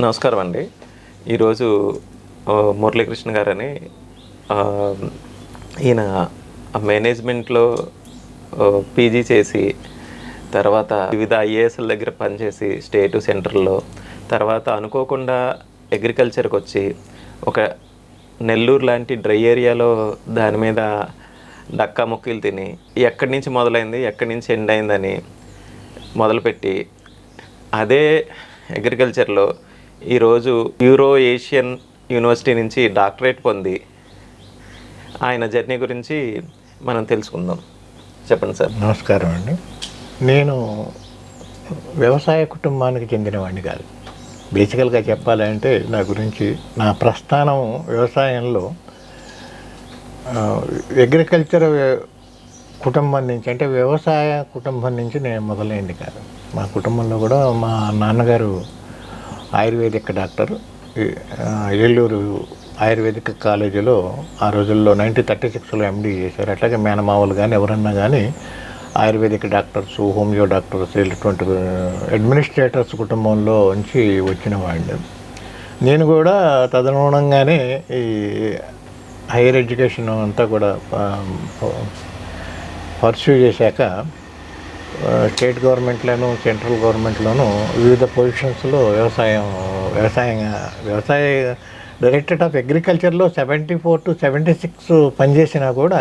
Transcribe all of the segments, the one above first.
నమస్కారం అండి ఈరోజు మురళీకృష్ణ గారని ఈయన మేనేజ్మెంట్లో పీజీ చేసి తర్వాత వివిధ ఐఏఎస్ల దగ్గర పనిచేసి స్టేటు సెంటర్లో తర్వాత అనుకోకుండా అగ్రికల్చర్కి వచ్చి ఒక నెల్లూరు లాంటి డ్రై ఏరియాలో దాని మీద డక్కా ముక్కీలు తిని ఎక్కడి నుంచి మొదలైంది ఎక్కడి నుంచి ఎండ్ అయిందని మొదలుపెట్టి అదే అగ్రికల్చర్లో ఈరోజు యూరో ఏషియన్ యూనివర్సిటీ నుంచి డాక్టరేట్ పొంది ఆయన జర్నీ గురించి మనం తెలుసుకుందాం. చెప్పండి సార్. నమస్కారం అండి. నేను వ్యవసాయ కుటుంబానికి చెందినవాడిని కాదు. బేసికల్గా చెప్పాలంటే నా గురించి నా ప్రస్థానం వ్యవసాయంలో అగ్రికల్చర్ కుటుంబం నుంచి అంటే వ్యవసాయ కుటుంబం నుంచి నేను మొదలైంది కాదు. మా కుటుంబంలో కూడా మా నాన్నగారు ఆయుర్వేదిక్ డాక్టర్. ఏలూరు ఆయుర్వేదిక్ కాలేజీలో ఆ రోజుల్లో నైన్టీన్ థర్టీ సిక్స్లో ఎండీ చేశారు. అట్లాగే మేనమావలు కానీ ఎవరన్నా కానీ ఆయుర్వేదిక్ డాక్టర్స్ హోమియో డాక్టర్స్ ఇటువంటి అడ్మినిస్ట్రేటర్స్ కుటుంబంలో నుంచి వచ్చిన వాడిని నేను కూడా తదనుగుణంగానే ఈ హైయర్ ఎడ్యుకేషన్ అంతా కూడా పర్స్యూ చేశాక స్టేట్ గవర్నమెంట్లోను సెంట్రల్ గవర్నమెంట్లోను వివిధ పొజిషన్స్లో వ్యవసాయం వ్యవసాయ వ్యవసాయ directorate of అగ్రికల్చర్లో seventy four to seventy six పనిచేసినా కూడా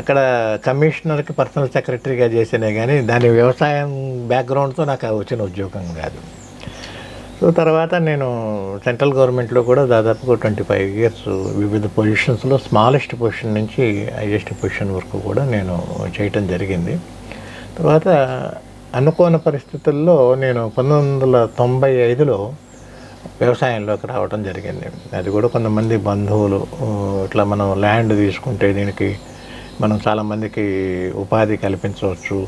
అక్కడ కమిషనర్కి పర్సనల్ సెక్రటరీగా చేసినా కానీ దాని వ్యవసాయం బ్యాక్గ్రౌండ్తో నాకు వచ్చిన ఉద్యోగం కాదు. సో తర్వాత నేను సెంట్రల్ గవర్నమెంట్లో కూడా దాదాపుగా ట్వంటీ ఫైవ్ ఇయర్స్ వివిధ పొజిషన్స్లో స్మాలెస్ట్ పొజిషన్ నుంచి హైయెస్ట్ పొజిషన్ వరకు కూడా నేను చేయటం జరిగింది. తర్వాత అనుకోని పరిస్థితుల్లో నేను పంతొమ్మిది వందల తొంభై ఐదులో వ్యవసాయంలోకి రావడం జరిగింది. అది కూడా కొంతమంది బంధువులు ఇట్లా మనం ల్యాండ్ తీసుకుంటే దీనికి మనం చాలామందికి ఉపాధి కల్పించవచ్చు.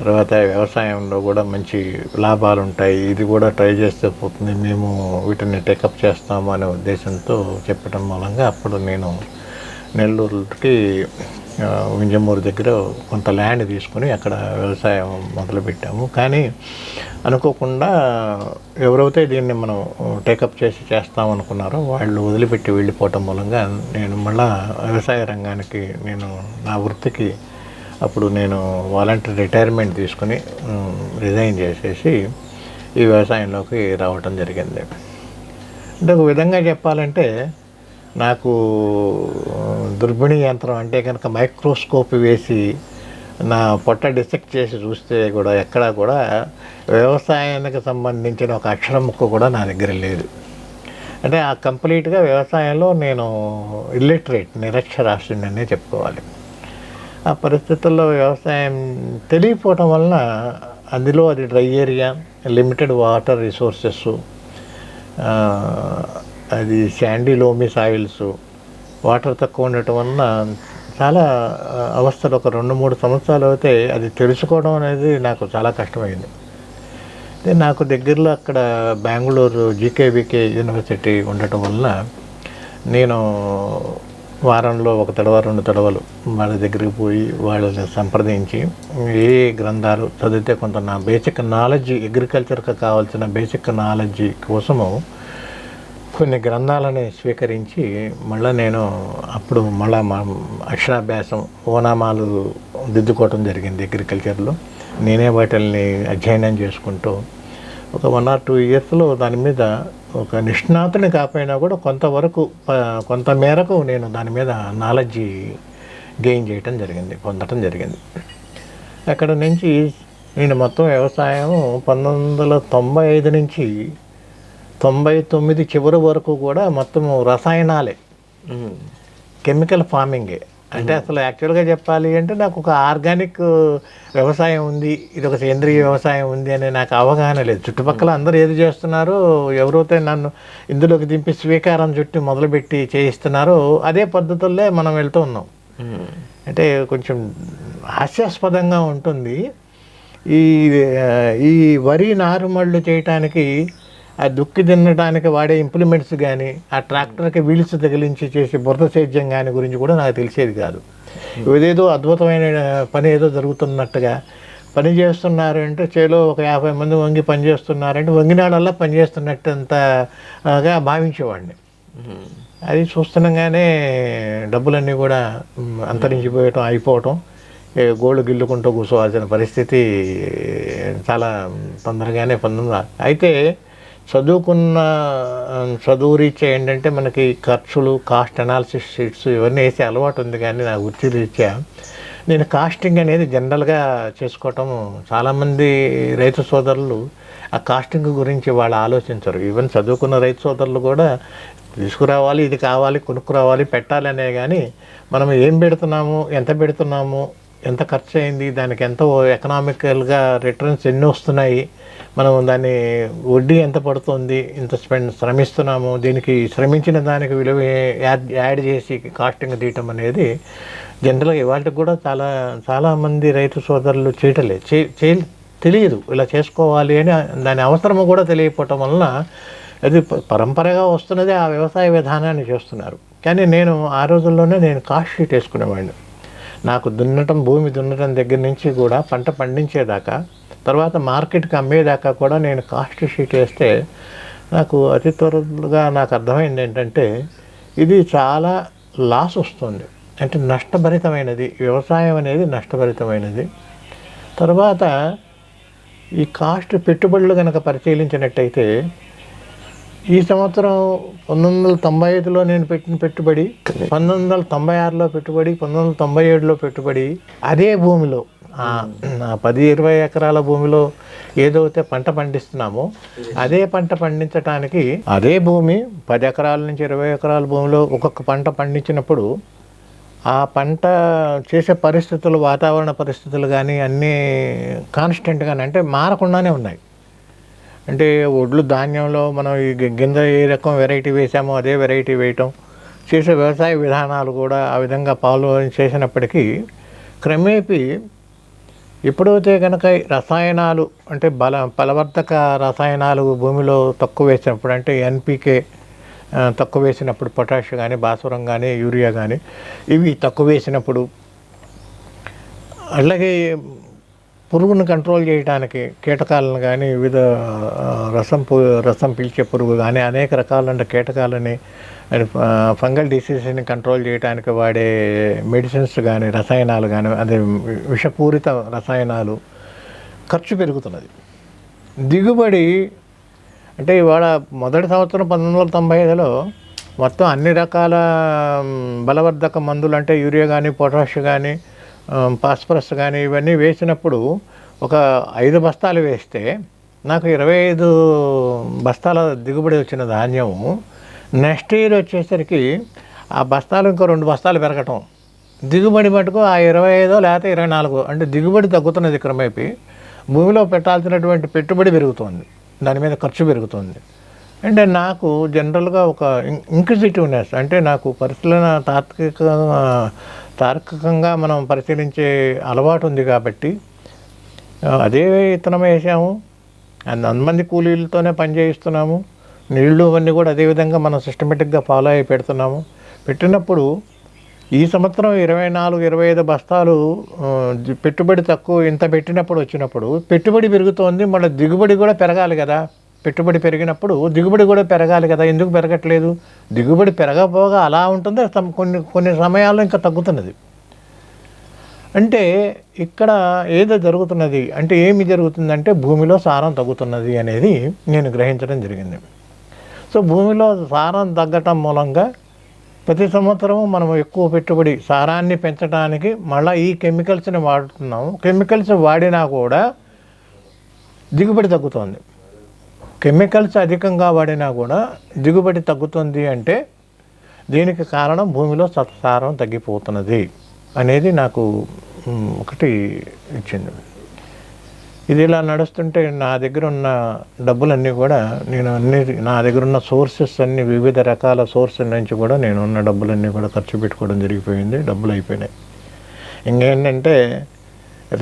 తర్వాత వ్యవసాయంలో కూడా మంచి లాభాలు ఉంటాయి. ఇది కూడా ట్రై చేస్తే పోతుంది. మేము వీటిని టేకప్ చేస్తాము అనే ఉద్దేశంతో చెప్పడం మూలంగా అప్పుడు నేను నెల్లూరుకి వింజమూరు దగ్గర కొంత ల్యాండ్ తీసుకుని అక్కడ వ్యవసాయం మొదలుపెట్టాము. కానీ అనుకోకుండా ఎవరైతే దీన్ని మనం టేకప్ చేసి చేస్తాం అనుకున్నారో వాళ్ళు వదిలిపెట్టి వెళ్ళిపోవటం మూలంగా నేను మళ్ళా వ్యవసాయ రంగానికి నేను నా వృత్తికి అప్పుడు నేను వాలంటీర్ రిటైర్మెంట్ తీసుకుని రిజైన్ చేసేసి ఈ వ్యవసాయంలోకి రావటం జరిగింది. అంటే ఒక విధంగా చెప్పాలంటే నాకు దుర్బిణి యంత్రం అంటే కనుక మైక్రోస్కోప్ వేసి నా పొట్ట డిసెక్ట్ చేసి చూస్తే కూడా ఎక్కడా కూడా వ్యవసాయానికి సంబంధించిన ఒక అక్షరం ముక్క కూడా నా దగ్గర లేదు. అంటే ఆ కంప్లీట్గా వ్యవసాయంలో నేను ఇల్లిటరేట్ నిరక్షరాస్యుడనే చెప్పుకోవాలి. ఆ పరిస్థితుల్లో వ్యవసాయం తెలియపోవటం వలన అందులో అది dry area limited water resources అది శాండీ లోమి సాయిల్స్ వాటర్ తక్కువ ఉండటం వలన చాలా అవస్థలు ఒక రెండు మూడు సంవత్సరాలు అయితే అది తెలుసుకోవడం అనేది నాకు చాలా కష్టమైంది. నాకు దగ్గరలో అక్కడ బెంగళూరు జీకేవికే యూనివర్సిటీ ఉండటం వలన నేను వారంలో ఒక తడవ రెండు తడవలు వాళ్ళ దగ్గరికి పోయి వాళ్ళని సంప్రదించి ఏ ఏ గ్రంథాలు చదివితే కొంత నా బేసిక్ నాలెడ్జ్ అగ్రికల్చర్కి కావాల్సిన బేసిక్ నాలెడ్జ్ కోసము కొన్ని గ్రంథాలని స్వీకరించి మళ్ళీ నేను అప్పుడు మళ్ళా మా అక్షరాభ్యాసం ఓనామాలు దిద్దుకోవటం జరిగింది అగ్రికల్చర్లో. నేనే వాటిల్ని అధ్యయనం చేసుకుంటూ ఒక వన్ ఆర్ టూ ఇయర్స్లో దాని మీద ఒక నిష్ణాతుని కాకపోయినా కూడా కొంతవరకు కొంత మేరకు నేను దాని మీద నాలెడ్జి గెయిన్ చేయటం జరిగింది పొందటం జరిగింది. అక్కడ నుంచి నేను మొత్తం వ్యవసాయం పంతొమ్మిది వందల తొంభై ఐదు నుంచి తొంభై తొమ్మిది చివరి వరకు కూడా మొత్తం రసాయనాలే. కెమికల్ ఫార్మింగే. అంటే అసలు యాక్చువల్గా చెప్పాలి అంటే నాకు ఒక ఆర్గానిక్ వ్యవసాయం ఉంది ఇది ఒక సేంద్రియ వ్యవసాయం ఉంది అనే నాకు అవగాహన లేదు. చుట్టుపక్కల అందరూ ఏది చేస్తున్నారో ఎవరైతే నన్ను ఇందులోకి దింపి స్వీకారం చుట్టూ మొదలుపెట్టి చేయిస్తున్నారో అదే పద్ధతుల్లో మనం వెళ్తూ ఉన్నాం. అంటే కొంచెం హాస్యాస్పదంగా ఉంటుంది. ఈ ఈ వరి నారుమళ్ళు చేయటానికి ఆ దుక్కి తినడానికి వాడే ఇంప్లిమెంట్స్ కానీ ఆ ట్రాక్టర్కి వీల్స్ తగిలించి చేసే బురద సేద్యం కానీ గురించి కూడా నాకు తెలిసేది కాదు. ఇదేదో అద్భుతమైన పని ఏదో జరుగుతున్నట్టుగా పని చేస్తున్నారు అంటే చేలో ఒక యాభై మంది వంగి పని చేస్తున్నారంటే వంగినాడల్లా పని చేస్తున్నట్టు అంతగా భావించేవాడిని. ఉమ్. అది చూస్తుండగానే డబ్బులన్నీ కూడా అంతరించిపోయటం అయిపోవటం గోళ్ళు గిల్లుకుంటూ కూర్చోవాల్సిన పరిస్థితి చాలా తొందరగానే పొందింది. అయితే చదువుకున్న చదువు రీత్యా ఏంటంటే మనకి ఖర్చులు కాస్ట్ అనాలిసిస్ షీట్స్ ఇవన్నీ వేసే అలవాటు ఉంది కానీ నా వృత్తి రీత్యా. నేను కాస్టింగ్ అనేది జనరల్గా చేసుకోవటం చాలామంది రైతు సోదరులు ఆ కాస్టింగ్ గురించి వాళ్ళు ఆలోచించరు. ఈవెన్ చదువుకున్న రైతు సోదరులు కూడా తీసుకురావాలి ఇది కావాలి కొనుక్కురావాలి పెట్టాలి అనే కానీ మనం ఏం పెడుతున్నాము ఎంత పెడుతున్నాము ఎంత ఖర్చు అయింది దానికి ఎంత ఎకనామికల్గా రిటర్న్స్ ఎన్ని వస్తున్నాయి మనం దాన్ని వడ్డీ ఎంత పడుతుంది ఇంత స్పెండ్ శ్రమిస్తున్నాము దీనికి శ్రమించిన దానికి విలువ యాడ్ యాడ్ చేసి కాస్టింగ్ తీయటం అనేది జనరల్గా ఇవాళకి కూడా చాలా చాలామంది రైతు సోదరులు చేయటలేదు చే చే- తెలియదు ఇలా చేసుకోవాలి అని దాని అవసరము కూడా తెలియకపోవటం వలన అది పరంపరగా వస్తున్నదే ఆ వ్యవసాయ విధానాన్ని చేస్తున్నారు. కానీ నేను ఆ రోజుల్లోనే నేను కాస్ట్ షీట్ వేసుకునేవాడిని. నాకు దున్నటం భూమి దున్నటం దగ్గర నుంచి కూడా పంట పండించేదాకా తర్వాత మార్కెట్కి అమ్మేదాకా కూడా నేను కాస్ట్ షీట్ వేస్తే నాకు అతి త్వరగా నాకు అర్థమైంది ఏంటంటే ఇది చాలా లాస్ వస్తుంది. అంటే నష్టభరితమైనది వ్యవసాయం అనేది నష్టభరితమైనది. తర్వాత ఈ కాస్ట్ పెట్టుబడులు కనుక పరిశీలించినట్టయితే ఈ సంవత్సరం పంతొమ్మిది వందల తొంభై ఐదులో నేను పెట్టిన పెట్టుబడి పంతొమ్మిది వందల తొంభై ఆరులో పెట్టుబడి పంతొమ్మిది వందల తొంభై ఏడులో పెట్టుబడి అదే భూమిలో పది ఇరవై ఎకరాల భూమిలో ఏదైతే పంట పండిస్తున్నామో అదే పంట పండించడానికి అదే భూమి పది ఎకరాల నుంచి ఇరవై ఎకరాల భూమిలో ఒక్కొక్క పంట పండించినప్పుడు ఆ పంట చేసే పరిస్థితులు వాతావరణ పరిస్థితులు కానీ అన్నీ కాన్స్టెంట్గానే అంటే మారకుండానే ఉన్నాయి. అంటే ఒడ్లు ధాన్యంలో మనం ఈ గింజ ఏ రకం వెరైటీ వేసామో అదే వెరైటీ వేయటం. చేసే వ్యవసాయ విధానాలు కూడా ఆ విధంగా పాలు చేసినప్పటికీ క్రమేపీ ఎప్పుడైతే కనుక ఈ రసాయనాలు అంటే బల బలవర్ధక రసాయనాలు భూమిలో తక్కువ వేసినప్పుడు అంటే ఎన్పికే తక్కువ వేసినప్పుడు పొటాష్ కానీ భాస్వరం కానీ యూరియా కానీ ఇవి తక్కువ వేసినప్పుడు అలాగే పురుగును కంట్రోల్ చేయడానికి కీటకాలను కానీ వివిధ రసం పు రసం పీల్చే పురుగు కానీ అనేక రకాలైన కీటకాలని ఫంగల్ డిసీజెస్ని కంట్రోల్ చేయడానికి వాడే మెడిసిన్స్ కానీ రసాయనాలు కానీ అదే విషపూరిత రసాయనాలు ఖర్చు పెరుగుతున్నది. దిగుబడి అంటే ఇవాళ మొదటి సంవత్సరం పంతొమ్మిది వందల తొంభై ఐదులో మొత్తం అన్ని రకాల బలవర్ధక మందులు అంటే యూరియా కానీ పొటాష్ కానీ ఫాస్ఫరస్ కానీ ఇవన్నీ వేసినప్పుడు ఒక ఐదు బస్తాలు వేస్తే నాకు ఇరవై ఐదు బస్తాల దిగుబడి వచ్చిన ధాన్యము. నెక్స్ట్ ఇయర్ వచ్చేసరికి ఆ బస్తాలు ఇంకో రెండు బస్తాలు పెరగటం. దిగుబడి మటుకు ఆ ఇరవై ఐదో లేకపోతే ఇరవై నాలుగు అంటే దిగుబడి తగ్గుతున్నది క్రమేపీ భూమిలో పెట్టాల్సినటువంటి పెట్టుబడి పెరుగుతుంది. దాని మీద ఖర్చు పెరుగుతుంది. అంటే నాకు జనరల్గా ఒక ఇంక్విజిటివ్నెస్ అంటే నాకు పరిశీలన తాత్విక తార్కికంగా మనం పరిశీలించే అలవాటు ఉంది కాబట్టి అదే విత్తనం వేసాము. అండ్ కూలీలతోనే పని చేయిస్తున్నాము. నీళ్ళు అవన్నీ కూడా అదే విధంగా మనం సిస్టమేటిక్గా ఫాలో అయి పెడుతున్నాము. పెట్టినప్పుడు ఈ సంవత్సరం ఇరవై నాలుగు ఇరవై ఐదు బస్తాలు పెట్టుబడి తక్కువ ఇంత పెట్టినప్పుడు వచ్చినప్పుడు పెట్టుబడి పెరుగుతోంది. మళ్ళీ దిగుబడి కూడా పెరగాలి కదా. పెట్టుబడి పెరిగినప్పుడు దిగుబడి కూడా పెరగాలి కదా ఎందుకు పెరగట్లేదు? దిగుబడి పెరగపోగా అలా ఉంటుంది? కొన్ని కొన్ని సమయాల్లో ఇంకా తగ్గుతున్నది. అంటే ఇక్కడ ఏదో జరుగుతున్నది. అంటే ఏమి జరుగుతుందంటే భూమిలో సారం తగ్గుతున్నది అనేది నేను గ్రహించడం జరిగింది. సో భూమిలో సారం తగ్గటం మూలంగా ప్రతి సంవత్సరము మనం ఎక్కువ పెట్టుబడి సారాన్ని పెంచడానికి మళ్ళీ ఈ కెమికల్స్ని వాడుతున్నాము. కెమికల్స్ వాడినా కూడా దిగుబడి తగ్గుతుంది. కెమికల్స్ అధికంగా వాడినా కూడా దిగుబడి తగ్గుతుంది అంటే దీనికి కారణం భూమిలో సత్సారం తగ్గిపోతున్నది అనేది నాకు ఒకటి ఇచ్చింది. ఇది ఇలా నడుస్తుంటే నా దగ్గర ఉన్న డబ్బులన్నీ కూడా నేను అన్ని నా దగ్గర ఉన్న సోర్సెస్ అన్ని వివిధ రకాల సోర్సెస్ నుంచి కూడా నేను ఉన్న డబ్బులన్నీ కూడా ఖర్చు పెట్టుకోవడం జరిగిపోయింది డబ్బులు అయిపోయినాయి. ఇంకేంటంటే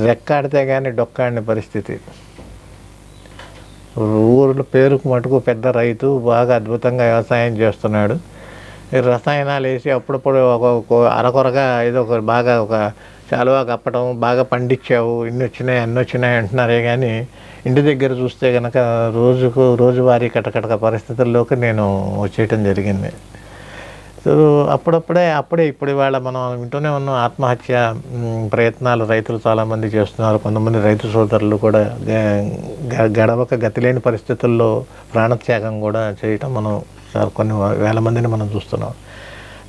రెక్కాడితే కానీ డొక్కాడిన పరిస్థితి. ఊరిలో పేరుకు మటుకు పెద్ద రైతు బాగా అద్భుతంగా వ్యవసాయం చేస్తున్నాడు. రసాయనాలు వేసి అప్పుడప్పుడు ఒక అరకొరగా ఏదో ఒక బాగా ఒక చాలువా కప్పటం బాగా పండించావు ఇన్ని వచ్చినాయి అన్ని వచ్చినాయి అంటున్నారే కానీ ఇంటి దగ్గర చూస్తే కనుక రోజుకు రోజువారీ కటకటక పరిస్థితుల్లోకి నేను వచ్చేయటం జరిగింది. సో అప్పుడప్పుడే అప్పుడే ఇప్పుడు ఇవాళ మనం వింటూనే ఉన్నాం ఆత్మహత్య ప్రయత్నాలు రైతులు చాలామంది చేస్తున్నారు. కొంతమంది రైతు సోదరులు కూడా గ- గడవక గతిలేని పరిస్థితుల్లో ప్రాణత్యాగం కూడా చేయటం మనం కొన్ని వేల మందిని మనం చూస్తున్నాం.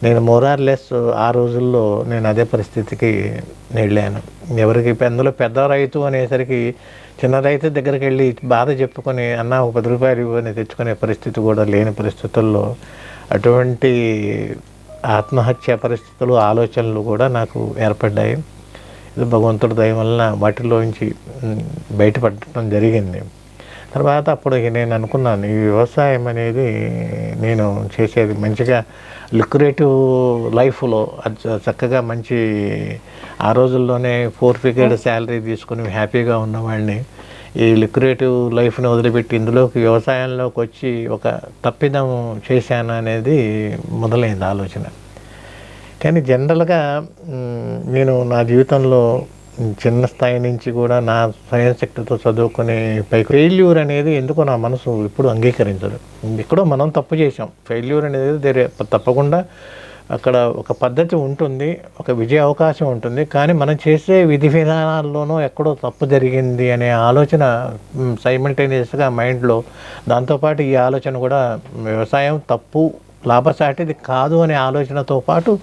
నేను మోరార్ లెస్ ఆ రోజుల్లో నేను అదే పరిస్థితికి వెళ్ళాను. ఎవరికి అందులో పెద్ద రైతు అనేసరికి చిన్న రైతు దగ్గరికి వెళ్ళి బాధ చెప్పుకొని అన్న ఒక పది రూపాయలు ఇవ్వని తెచ్చుకునే పరిస్థితి కూడా లేని పరిస్థితుల్లో అటువంటి ఆత్మహత్య పరిస్థితులు ఆలోచనలు కూడా నాకు ఏర్పడ్డాయి. ఇది భగవంతుడి దయ వలన వాటిలోంచి బయటపడటం జరిగింది. తర్వాత అప్పుడు నేను అనుకున్నాను ఈ వ్యవసాయం అనేది నేను చేసేది మంచిగా లిక్యురేటివ్ లైఫ్లో చక్కగా మంచి ఆ రోజుల్లోనే ఫోర్ ఫిగర్డ్ శాలరీ తీసుకుని హ్యాపీగా ఉన్నవాడిని ఈ లిక్యురేటివ్ లైఫ్ని వదిలిపెట్టి ఇందులోకి వ్యవసాయంలోకి వచ్చి ఒక తప్పిదం చేశాను అనేది మొదలైంది ఆలోచన. కానీ జనరల్గా నేను నా జీవితంలో చిన్న స్థాయి నుంచి కూడా నా స్వయం శక్తితో చదువుకునే పై ఫెయిల్యూర్ అనేది ఎందుకో నా మనసు ఇప్పుడు అంగీకరించదు. ఎక్కడో మనం తప్పు చేసాం ఫెయిల్యూర్ అనేది తప్పకుండా అక్కడ ఒక పద్ధతి ఉంటుంది ఒక విజయ అవకాశం ఉంటుంది. కానీ మనం చేసే విధి విధానాల్లోనూ ఎక్కడో తప్పు జరిగింది అనే ఆలోచన సైమల్టేనియస్గా మైండ్లో దాంతోపాటు ఈ ఆలోచన కూడా వ్యవసాయం తప్పు లాభసాటిది కాదు అనే ఆలోచనతో పాటు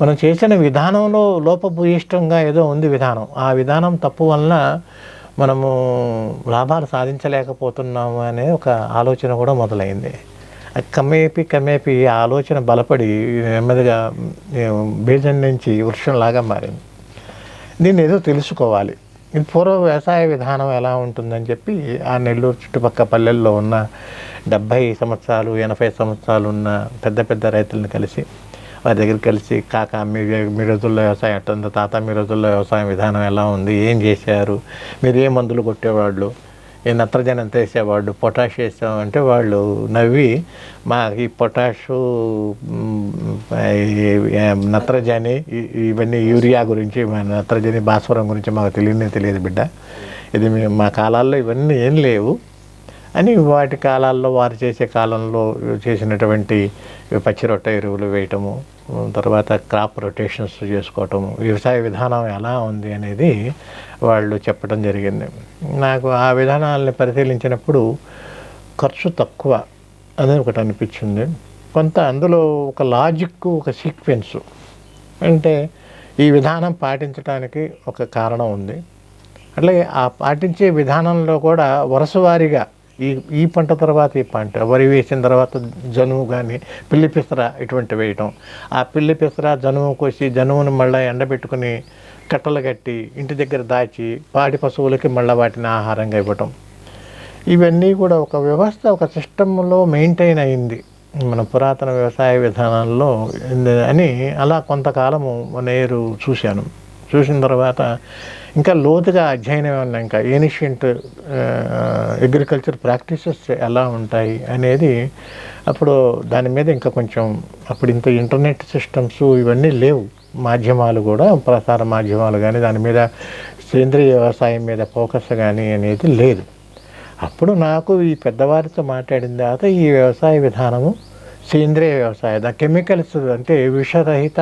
మనం చేసిన విధానంలో లోపభూయిష్టంగా ఏదో ఉంది విధానం. ఆ విధానం తప్పు వలన మనము లాభాలు సాధించలేకపోతున్నాము అనే ఒక ఆలోచన కూడా మొదలైంది. కమ్మేపి కమ్మేపి ఆ ఆలోచన బలపడి నెమ్మదిగా బీజం నుంచి వృక్షంలాగా మారింది. దీన్ని ఏదో తెలుసుకోవాలి. ఇది పూర్వ వ్యవసాయ విధానం ఎలా ఉంటుందని చెప్పి ఆ నెల్లూరు చుట్టుపక్కల పల్లెల్లో ఉన్న డెబ్భై సంవత్సరాలు ఎనభై సంవత్సరాలు ఉన్న పెద్ద పెద్ద రైతులను కలిసి వారి దగ్గర కలిసి కాక మీ మీ రోజుల్లో వ్యవసాయం ఎట్టుంది తాత మీ రోజుల్లో వ్యవసాయం విధానం ఎలా ఉంది? ఏం చేశారు? మీరు ఏ మందులు కొట్టేవాళ్ళు? నత్రజని ఎంత వేసేవాళ్ళు పొటాష్ వేసామంటే వాళ్ళు నవ్వి మా ఈ పొటాషు నత్రజని ఇవన్నీ యూరియా గురించి మా నత్రజని భాస్వరం గురించి మాకు తెలియనే తెలియదు బిడ్డ. ఇది మేము మా కాలాల్లో ఇవన్నీ ఏం లేవు. అని వాటి కాలాల్లో వారు చేసే కాలంలో చేసినటువంటి పచ్చి రొట్ట ఎరువులు వేయటము తర్వాత క్రాప్ రొటేషన్స్ చేసుకోవటం వ్యవసాయ విధానం ఎలా ఉంది అనేది వాళ్ళు చెప్పడం జరిగింది. నాకు ఆ విధానాలని పరిశీలించినప్పుడు ఖర్చు తక్కువ అనేది ఒకటి అనిపించింది. కొంత అందులో ఒక లాజిక్ ఒక సీక్వెన్స్ అంటే ఈ విధానం పాటించడానికి ఒక కారణం ఉంది. అట్లాగే ఆ పాటించే విధానంలో కూడా వరుసవారీగా ఈ ఈ పంట తర్వాత ఈ పంట వరి వేసిన తర్వాత జనుము కానీ పిల్లి పిసర ఇటువంటి వేయటం. ఆ పిల్లి పిసర జనుము కోసి జనుమును మళ్ళీ ఎండబెట్టుకుని కట్టలు కట్టి ఇంటి దగ్గర దాచి పాడి పశువులకి మళ్ళీ వాటిని ఆహారంగా ఇవ్వటం. ఇవన్నీ కూడా ఒక వ్యవస్థ ఒక సిస్టంలో మెయింటైన్ అయింది. మన పురాతన వ్యవసాయ విధానాల్లో అని అలా కొంతకాలము నేరు చూశాను. చూసిన తర్వాత ఇంకా లోతుగా అధ్యయనం ఏమన్నా ఇంకా ఏనిషియంట్ అగ్రికల్చర్ ప్రాక్టీసెస్ ఎలా ఉంటాయి అనేది అప్పుడు దాని మీద ఇంకా కొంచెం అప్పుడు ఇంత ఇంటర్నెట్ సిస్టమ్స్ ఇవన్నీ లేవు. మాధ్యమాలు కూడా ప్రసార మాధ్యమాలు కానీ దాని మీద సేంద్రియ వ్యవసాయం మీద ఫోకస్ కానీ అనేది లేదు. అప్పుడు నాకు ఈ పెద్దవారితో మాట్లాడిన తర్వాత ఈ వ్యవసాయ విధానము సేంద్రియ వ్యవసాయం కెమికల్స్ అంటే విషరహిత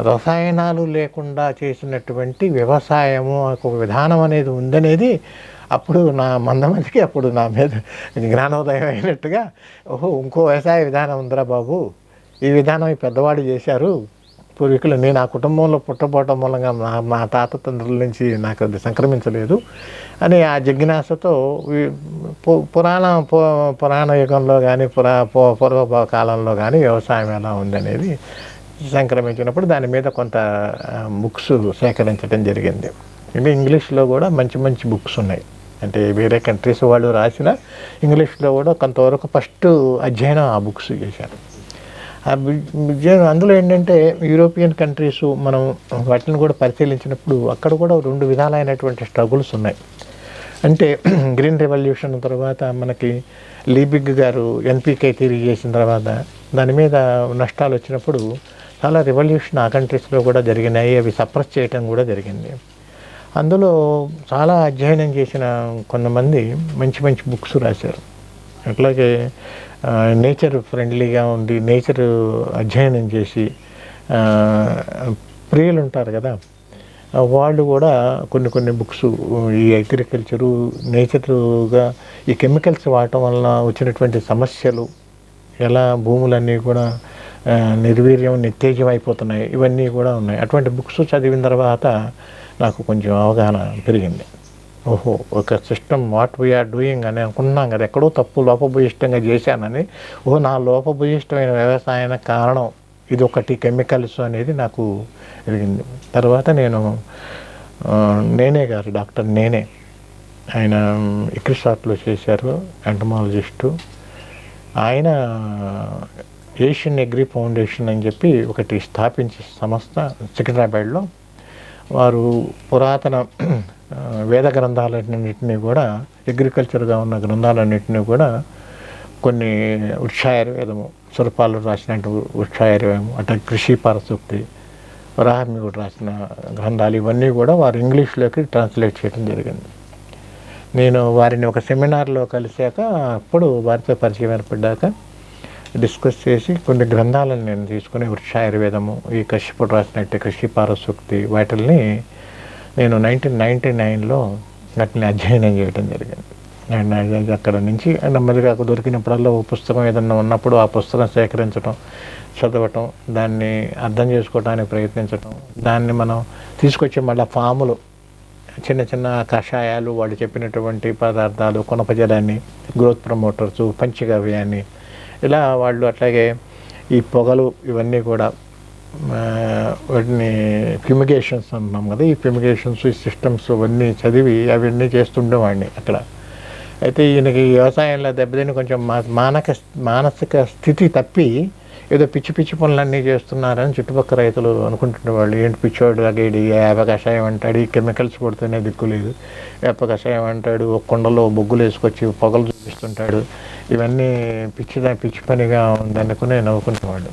రసాయనాలు లేకుండా చేసినటువంటి వ్యవసాయము ఒక విధానం అనేది ఉందనేది అప్పుడు నా మందమందికి అప్పుడు నా మీద జ్ఞానోదయం అయినట్టుగా ఓహో ఇంకో వ్యవసాయ విధానం ఉందిరా బాబు. ఈ విధానం ఈ పెద్దవాడు చేశారు. పూర్వీకులు నేను ఆ కుటుంబంలో పుట్టబోవటం మూలంగా మా మా తాత తండ్రుల నుంచి నాకు అది సంక్రమించలేదు అని ఆ జిజ్ఞాసతో పురాణ పురాణ యుగంలో కానీ పురా పూర్వ కాలంలో కానీ వ్యవసాయం ఎలా ఉందనేది సంక్రమించినప్పుడు దాని మీద కొంత బుక్స్ సేకరించడం జరిగింది. అంటే ఇంగ్లీష్లో కూడా మంచి మంచి బుక్స్ ఉన్నాయి. అంటే వేరే కంట్రీస్ వాళ్ళు రాసిన ఇంగ్లీష్లో కూడా కొంతవరకు ఫస్ట్ అధ్యయనం ఆ బుక్స్ చేశారు. ఆ బి- అందులో ఏంటంటే యూరోపియన్ కంట్రీస్ మనం వాటిని కూడా పరిశీలించినప్పుడు అక్కడ కూడా రెండు విధాలైనటువంటి స్ట్రగుల్స్ ఉన్నాయి. అంటే గ్రీన్ రెవల్యూషన్ తర్వాత మనకి లీబిగ్ గారు ఎన్పికే తిరిగి చేసిన తర్వాత దాని మీద నష్టాలు వచ్చినప్పుడు చాలా రివల్యూషన్ ఆ కంట్రీస్లో కూడా జరిగినాయి అవి సప్రెస్ చేయటం కూడా జరిగింది. అందులో చాలా అధ్యయనం చేసిన కొంతమంది మంచి మంచి బుక్స్ రాశారు. అట్లాగే నేచర్ ఫ్రెండ్లీగా ఉండి నేచర్ అధ్యయనం చేసి ప్రియులు ఉంటారు కదా వాళ్ళు కూడా కొన్ని కొన్ని బుక్స్ ఈ అగ్రికల్చరు నేచర్గా ఈ కెమికల్స్ వాడటం వలన వచ్చినటువంటి సమస్యలు ఎలా భూములన్నీ కూడా నిర్వీర్యం నిత్తేజం అయిపోతున్నాయి ఇవన్నీ కూడా ఉన్నాయి. అటువంటి బుక్స్ చదివిన తర్వాత నాకు కొంచెం అవగాహన పెరిగింది. ఓహో ఒక సిస్టమ్ వాట్ వీఆర్ డూయింగ్ అని అనుకున్నాం కదా ఎక్కడో తప్పు లోపభూయిష్టంగా చేశానని. ఓ నా లోపభూయిష్టమైన వ్యవసాయానికి కారణం ఇది ఒకటి కెమికల్స్ అనేది నాకు పెరిగింది. తర్వాత నేను నేనే గారు డాక్టర్ నేనే. ఆయన ఇక్రిసాట్లో చేశారు ఎంటమాలజిస్టు. ఆయన ఏషియన్ అగ్రి ఫౌండేషన్ అని చెప్పి ఒకటి స్థాపించే సంస్థ సికింద్రాబాద్లో. వారు పురాతన వేద గ్రంథాలన్నింటినీ కూడా అగ్రికల్చర్గా ఉన్న గ్రంథాలన్నింటినీ కూడా కొన్ని వృక్షాయుర్వేదము సురపాలు రాసిన వృక్షాయుర్వేదము అటు కృషి పారసూక్తి వరాహమిగుడు రాసిన గ్రంథాలు ఇవన్నీ కూడా వారు ఇంగ్లీష్లోకి ట్రాన్స్లేట్ చేయడం జరిగింది. నేను వారిని ఒక సెమినార్లో కలిశాక అప్పుడు వారితో పరిచయం ఏర్పడ్డాక డిస్కస్ చేసి కొన్ని గ్రంథాలను నేను తీసుకుని వృక్షాయుర్వేదము ఈ కశ్యపుడు రాసినట్టు కృషి పారసూక్తి వాటిల్ని నేను నైన్టీన్ నైంటీ నైన్లో వాటిని అధ్యయనం చేయడం జరిగింది. అండ్ అక్కడ నుంచి నెమ్మదిగా దొరికినప్పుడల్లా ఓ పుస్తకం ఏదన్నా ఉన్నప్పుడు ఆ పుస్తకం సేకరించడం చదవటం దాన్ని అర్థం చేసుకోవడానికి ప్రయత్నించటం దాన్ని మనం తీసుకొచ్చి మళ్ళీ ఫాములు చిన్న చిన్న కషాయాలు వాళ్ళు చెప్పినటువంటి పదార్థాలు కొనపజలాన్ని గ్రోత్ ప్రమోటర్స్ పంచగవ్యాన్ని ఇలా వాళ్ళు అట్లాగే ఈ పొగలు ఇవన్నీ కూడా వాటిని ఫ్యూమిగేషన్స్ అంటున్నాం కదా ఈ ఫ్యూమిగేషన్స్ ఈ సిస్టమ్స్ అవన్నీ చదివి అవన్నీ చేస్తుండేవాడిని అక్కడ. అయితే ఈయనకి వ్యవసాయంలో దెబ్బతిని కొంచెం మా మానక మానసిక స్థితి తప్పి ఏదో పిచ్చి పిచ్చి పనులన్నీ చేస్తున్నారని చుట్టుపక్కల రైతులు అనుకుంటున్న వాళ్ళు ఏంటి పిచ్చోడు అగేడి వేప కషాయం అంటాడు? ఈ కెమికల్స్ కొడితేనే దిక్కులేదు వేప కషాయం అంటాడు ఒక కుండలో బొగ్గులు వేసుకొచ్చి పొగలు చూపిస్తుంటాడు. ఇవన్నీ పిచ్చి పిచ్చి పనిగా ఉందనుకుని నవ్వుకునేవాడు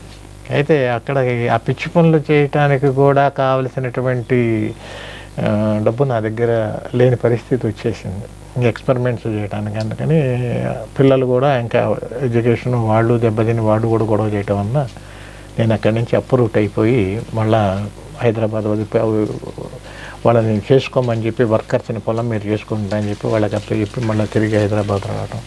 అయితే అక్కడ ఆ పిచ్చి పనులు చేయటానికి కూడా కావలసినటువంటి డబ్బు నా దగ్గర లేని పరిస్థితి వచ్చేసింది. ఇంకా ఎక్స్పెరిమెంట్స్ చేయడానికి అందుకని పిల్లలు కూడా ఇంకా ఎడ్యుకేషన్ వాళ్ళు దెబ్బతిని వాళ్ళు కూడా గొడవ చేయటం వల్ల నేను అక్కడి నుంచి అప్రూవ్ అయిపోయి మళ్ళా హైదరాబాద్ వదిలిపోయి వాళ్ళని చేసుకోమని చెప్పి వర్కర్స్ని పొలం మీరు చేసుకుంటా అని చెప్పి వాళ్ళకి అప్పు చెప్పి మళ్ళీ తిరిగి హైదరాబాద్ రావడం